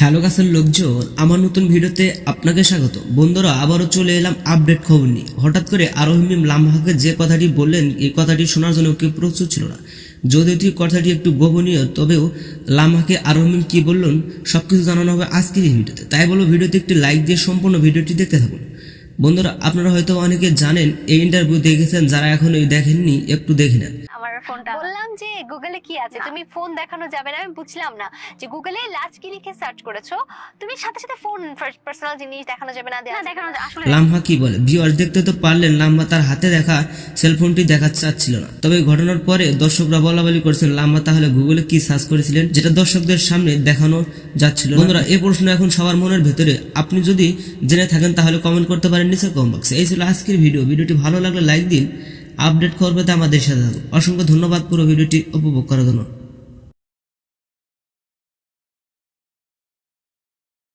Hello গাছের লোকজন, আমার নতুন ভিডিওতে আপনাকে স্বাগত। বন্ধুরা, আবারও চলে এলাম আপডেট খবর নিয়ে। হঠাৎ করে আরোহিম লামহাকে যে কথাটি বললেন, এই কথাটি শোনার জন্য কেউ প্রস্তুত ছিল না। যদিও কি কথাটি একটু গোপনীয়, তবেও লামহাকে আরোহিম কি বললেন সব কিছু জানানো হবে আজকের এই ভিডিওতে। তাই বলব ভিডিওতে একটি লাইক দিয়ে সম্পূর্ণ ভিডিওটি দেখতে থাকুন। বন্ধুরা, আপনারা হয়তো অনেকে জানেন, এই ইন্টারভিউ দেখেছেন, যারা এখনও দেখেননি, একটু দেখে নেন। ফোনটা বললাম যে গুগলে কি আছে? তুমি ফোন দেখানো যাবে না আমি বুঝলাম না। যে গুগলে লাচ কি লিখে সার্চ করেছ তুমি সাথে সাথে ফোন পার্সোনাল জিনিস দেখানো যাবে না দেখানো আসলে লামহা কি বলে? ভিউয়ার্স দেখতে তো পারলেন লামহা তার হাতে দেখা সেলফোনটি দেখাতে চাচ্ছিল না। তবে ঘটনার পরে দর্শকরা বলা বলি করেছেন লাম্বা তাহলে গুগলে কি সার্চ করেছিলেন? যেটা দর্শকদের সামনে দেখানো যাচ্ছিল। বন্ধুরা এই প্রশ্ন এখন সবার মনের ভেতরে। আপনি যদি জেনে থাকেন তাহলে কমেন্ট করতে পারেন নিচে কম বক্সে এই ছিল আজকের ভিডিও ভিডিওটি ভালো লাগলে লাইক দিন। আপডেট করবে তো আমাদের সাথে অসংখ্য ধন্যবাদ। পুরো ভিডিওটি উপভোগ করার জন্য।